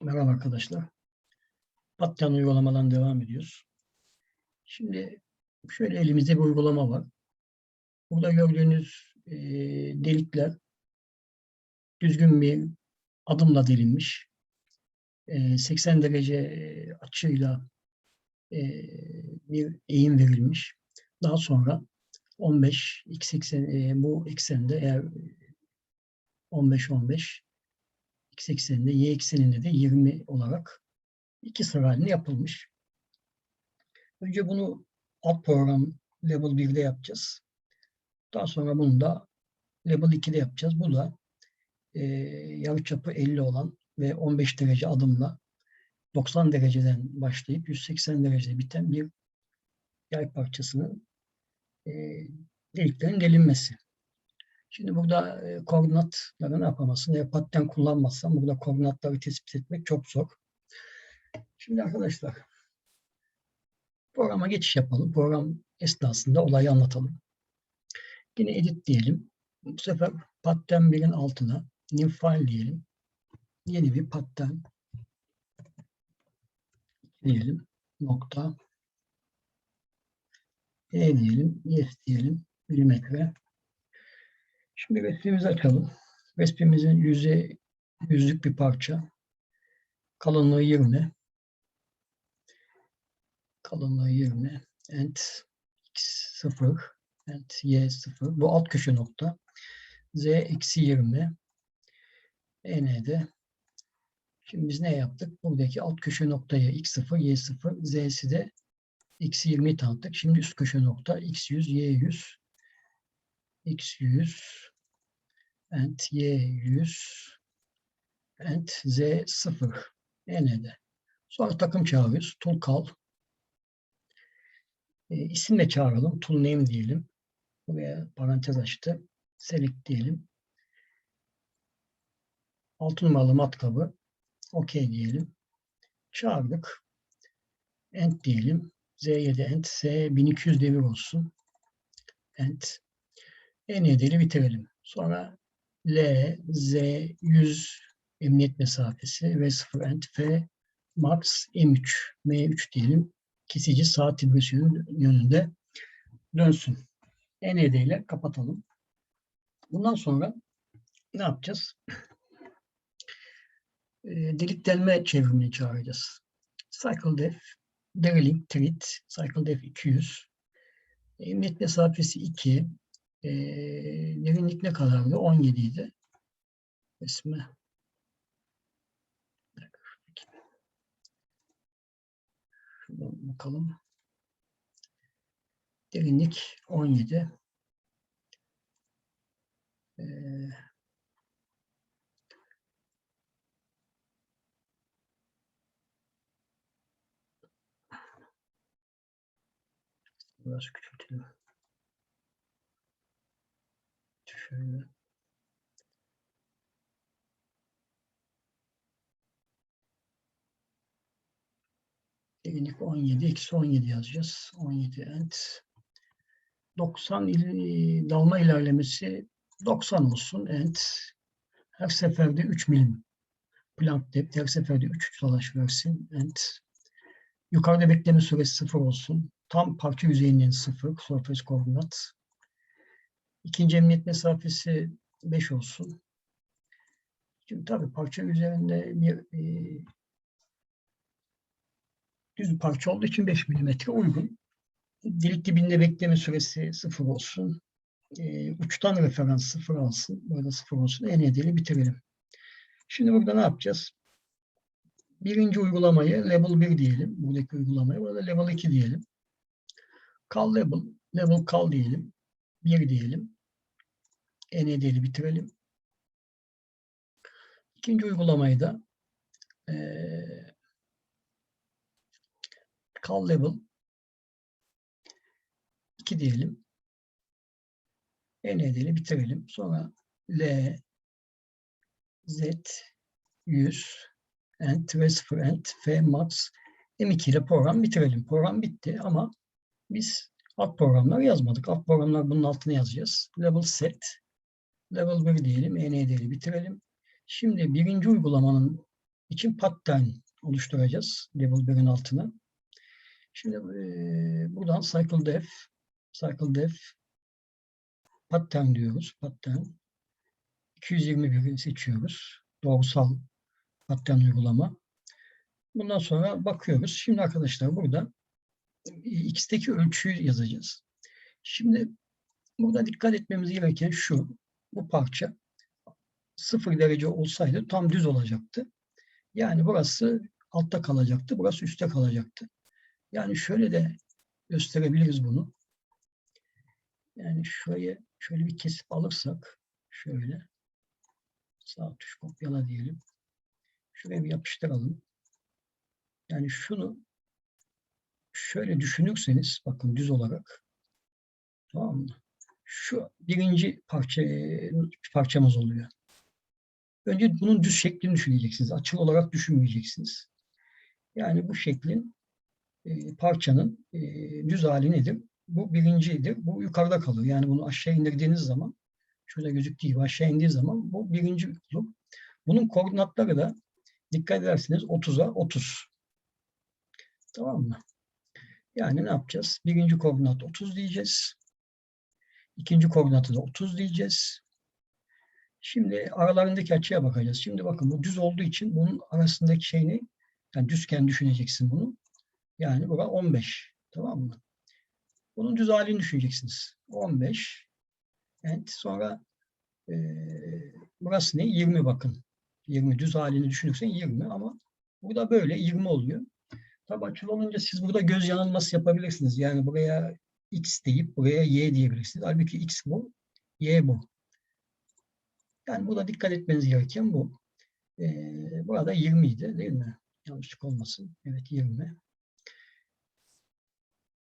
Merhaba arkadaşlar. Patreon uygulamadan devam ediyoruz. Şimdi şöyle elimizde bir uygulama var. Burada gördüğünüz e, delikler düzgün bir adımla delinmiş. E, 80 derece e, açıyla e, bir eğim verilmiş. Daha sonra 15 x eksen e, bu eksende eğer 15 15 x ekseninde y ekseninde de 20 olarak iki sıra halinde yapılmış. Önce bunu alt program level 1'de yapacağız. Daha sonra bunu da level 2'de yapacağız. Bu da e, yarıçapı 50 olan ve 15 derece adımla 90 dereceden başlayıp 180 derecede biten bir yay parçasının e, deliklerin delinmesi. Şimdi burada e, koordinatları ne yapamazsın? Eğer patten kullanmazsan burada koordinatları tespit etmek çok zor. Şimdi arkadaşlar programa geçiş yapalım. Program esnasında olayı anlatalım. Yine edit diyelim. Bu sefer patten 1'in altına new file diyelim. Yeni bir patten diyelim. Nokta e diyelim. Yes diyelim. Milimetre. Şimdi resmimizi açalım. Resmimizin yüze yüzlük bir parça. Kalınlığı 20. Kalınlığı 20. And x 0. And y 0. Bu alt köşe nokta. Z eksi 20. N'de. Şimdi biz ne yaptık? Buradaki alt köşe noktaya x0, y0, z'si de eksi 20'yi tanıttık. Şimdi üst köşe nokta x100, y100, x100 and y100 and z0 n'de. Sonra takım çağırıyoruz. Tool call. E, isimle çağıralım. Tool name diyelim. Buraya parantez açtı. Select diyelim. 6 numaralı matkabı OK diyelim. Çağırdık. End diyelim. Z7 end. S 1200 devir olsun. End. N7'li bitirelim. Sonra L, Z 100 emniyet mesafesi ve 0 end. F max M3. M3 diyelim. Kesici saat vibrasyonu yönünde dönsün. N7 ile kapatalım. Bundan sonra ne yapacağız? E, delik delme çevrimini çağıracağız. Cycle def, drilling treat, cycle def 200. Emniyet mesafesi 2. E, derinlik ne kadardı? 17 idi. Resme. Şuradan bakalım. Derinlik 17. Ee, Biraz küçültelim. Şöyle. Derinlik 17, eksi 17 yazacağız. 17 end. 90 il, dalma ilerlemesi 90 olsun end. Her seferde 3 milim. Plank depth her seferde 3 dalaş versin end. Yukarıda bekleme süresi 0 olsun. Tam parça yüzeyinin 0. Surface koordinat. İkinci emniyet mesafesi 5 olsun. Şimdi tabii parça üzerinde e, düz parça olduğu için 5 milimetre uygun. Delik dibinde bekleme süresi 0 olsun. E, uçtan referans 0 alsın. Burada 0 olsun. En edeli bitirelim. Şimdi burada ne yapacağız? Birinci uygulamayı level 1 diyelim. Buradaki uygulamayı. Burada level 2 diyelim. Call level. Level call diyelim. 1 diyelim. En edeli bitirelim. İkinci uygulamayı da e, call level 2 diyelim. En edeli bitirelim. Sonra L Z 100 and 0 and F max M2 ile program bitirelim. Program bitti ama biz alt programlar yazmadık. Alt programlar bunun altına yazacağız. Level set Level 1 diyelim. En edeli bitirelim. Şimdi birinci uygulamanın için pattern oluşturacağız level 1'in altına. Şimdi eee, buradan cycle def, cycle def pattern diyoruz. Pattern 221'i seçiyoruz. Doğrusal pattern uygulama. Bundan sonra bakıyoruz. Şimdi arkadaşlar burada e, x'teki ölçüyü yazacağız. Şimdi burada dikkat etmemiz gereken şu. Bu parça 0 derece olsaydı tam düz olacaktı. Yani burası altta kalacaktı. Burası üstte kalacaktı. Yani şöyle de gösterebiliriz bunu. Yani şurayı şöyle bir kesip alırsak şöyle sağ tuş kopyala diyelim. Şuraya bir yapıştıralım. Yani şunu şöyle düşünürseniz bakın düz olarak tamam mı? Şu birinci parça parçamız oluyor. Önce bunun düz şeklini düşüneceksiniz. Açılı olarak düşünmeyeceksiniz. Yani bu şeklin e, parçanın e, düz hali nedir? Bu birincidir. Bu yukarıda kalır. Yani bunu aşağı indirdiğiniz zaman şöyle gözüktüğü gibi aşağı indiği zaman bu birinci olur. Bunun koordinatları da dikkat ederseniz 30'a 30. Tamam mı? Yani ne yapacağız? Birinci koordinat 30 diyeceğiz. İkinci koordinatı da 30 diyeceğiz. Şimdi aralarındaki açıya bakacağız. Şimdi bakın bu düz olduğu için bunun arasındaki şey ne? Yani düzken düşüneceksin bunu. Yani bura 15. Tamam mı? Bunun düz halini düşüneceksiniz. 15. Evet. Sonra e, burası ne? 20 bakın. 20 düz halini düşünürsen 20 ama burada böyle 20 oluyor. Tabi açılı olunca siz burada göz yanılması yapabilirsiniz. Yani buraya x deyip buraya y diyebilirsiniz. Halbuki x bu, y bu. Yani burada dikkat etmeniz gereken bu. Ee, burada 20 idi değil mi? Yanlışlık olmasın. Evet 20.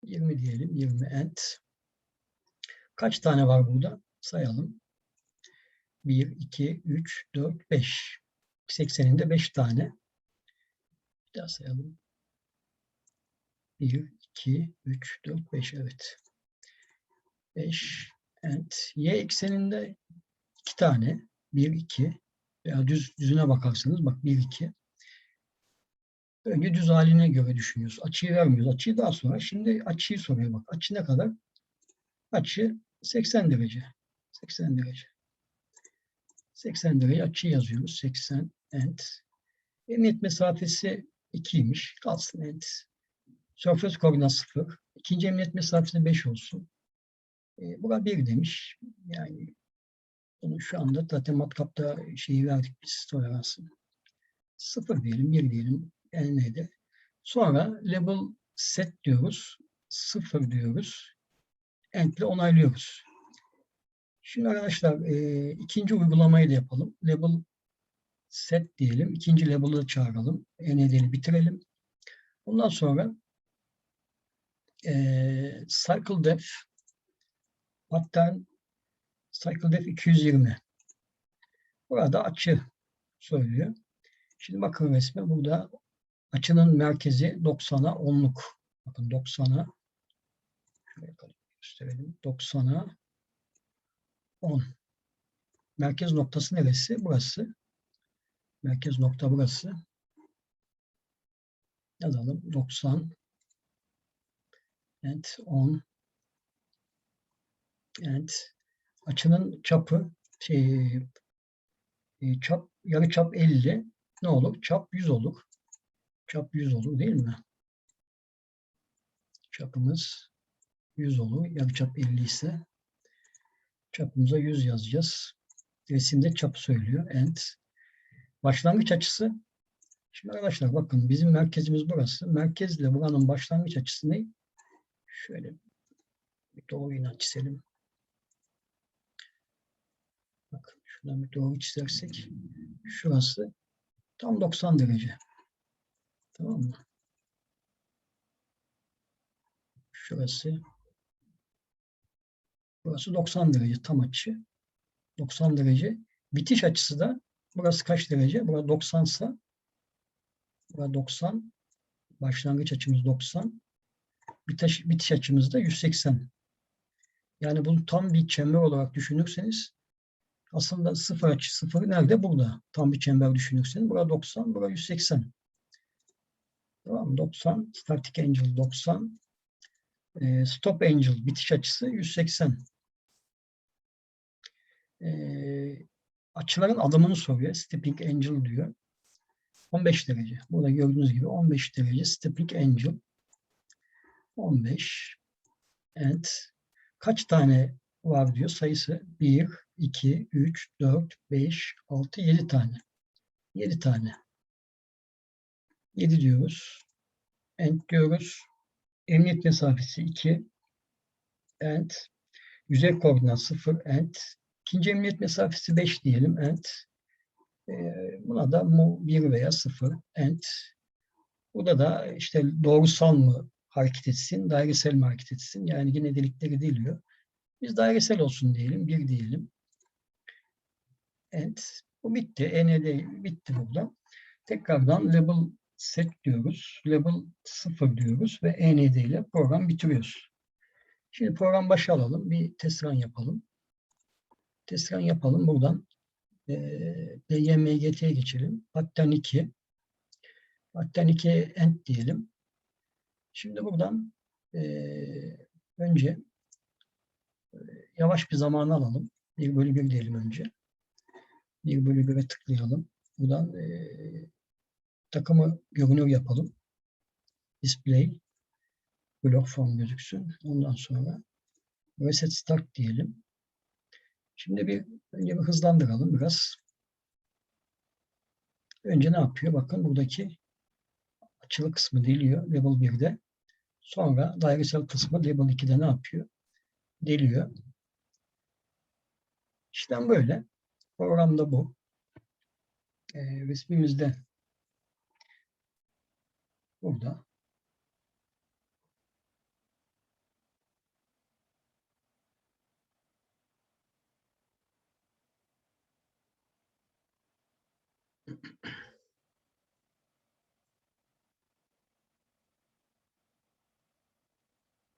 20 diyelim. 20 end. Kaç tane var burada? Sayalım. 1, 2, 3, 4, 5. 80'inde 5 tane. Bir daha sayalım. 1, 2, 3, 4, 5. Evet. 5 and y ekseninde 2 tane. 1, 2 veya düz düzüne bakarsanız bak 1, 2. Önce düz haline göre düşünüyoruz. Açıyı vermiyoruz. Açıyı daha sonra. Şimdi açıyı soruyor bak. Açı ne kadar? Açı 80 derece. 80 derece. 80 derece açı yazıyoruz. 80 and. Emniyet mesafesi 2'ymiş. Kalsın and. Surface koordinat 0. İkinci emniyet mesafesi 5 olsun. E, bura 1 demiş. Yani bunu şu anda zaten matkapta şeyi verdik biz toleransını. 0 diyelim, 1 diyelim. NN'de. Sonra label set diyoruz. 0 diyoruz. İle onaylıyoruz. Şimdi arkadaşlar e, ikinci uygulamayı da yapalım. Label set diyelim. İkinci label'ı çağıralım. NN'de bitirelim. Bundan sonra e, cycle def pattern cycle def 220 burada açı söylüyor. Şimdi bakın resme burada açının merkezi 90'a 10'luk. Bakın 90'a şöyle gösterelim. 90'a 10. Merkez noktası neresi? Burası. Merkez nokta burası. Yazalım. 90 and 10 and açının çapı şey, e, çap yarı çap 50 ne olur? Çap 100 olur. Çap 100 olur değil mi? Çapımız 100 olur. Yarı çap 50 ise çapımıza 100 yazacağız. Resimde çap söylüyor. And başlangıç açısı Şimdi arkadaşlar bakın bizim merkezimiz burası. Merkezle buranın başlangıç açısı ne? Şöyle bir doğru yine çizelim. Bakın şuradan bir doğru çizersek şurası tam 90 derece. Tamam mı? Şurası burası 90 derece tam açı. 90 derece. Bitiş açısı da burası kaç derece? Burası 90 ise burası 90. Başlangıç açımız 90. Bitiş, bitiş açımız da 180. Yani bunu tam bir çember olarak düşünürseniz Aslında sıfır açı sıfır nerede? Burada. Tam bir çember düşünürseniz. Burada 90, burada 180. Tamam mı? 90. Static Angel 90. Ee, Stop Angel bitiş açısı 180. Ee, açıların adımını soruyor. Stepping Angel diyor. 15 derece. Burada gördüğünüz gibi 15 derece Stepping Angel. 15 and kaç tane var diyor sayısı 1, 2, 3, 4, 5, 6, 7 tane. 7 tane. 7 diyoruz. And diyoruz. Emniyet mesafesi 2. And yüzey koordinat 0. And ikinci emniyet mesafesi 5 diyelim. And e, buna da mu 1 veya 0. And burada da işte doğrusal mı hareket etsin, dairesel mi hareket etsin? Yani yine delikleri deliyor. Biz dairesel olsun diyelim, 1 diyelim. Evet, bu bitti. END bitti burada. Tekrardan label set diyoruz. Label 0 diyoruz ve END ile program bitiriyoruz. Şimdi program başa alalım. Bir test run yapalım. Test run yapalım. Buradan e, DYMGT'ye geçelim. Pattern 2. Pattern 2 end diyelim. Şimdi buradan e, önce e, yavaş bir zamanı alalım. 1 bölü 1 diyelim önce. 1 bölü 1'e tıklayalım. Buradan e, takımı görünür yapalım. Display blok form gözüksün. Ondan sonra reset start diyelim. Şimdi bir önce bir hızlandıralım biraz. Önce ne yapıyor? Bakın buradaki açılı kısmı deliyor level 1'de. Sonra dairesel kısmı level 2'de ne yapıyor? Deliyor. İşlem böyle. Programda bu. E, resmimizde burada.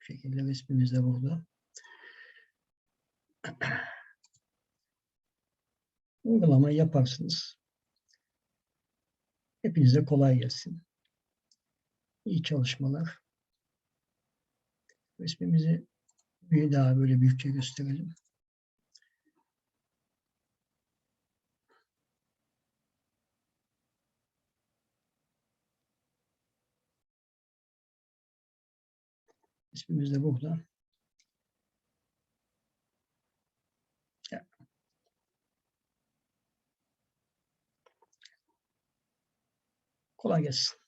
Şekilde resmimiz de burada. Uygulamayı yaparsınız. Hepinize kolay gelsin. İyi çalışmalar. Resmimizi bir daha böyle büyükçe gösterelim. İsmimiz de burada. Kolay gelsin.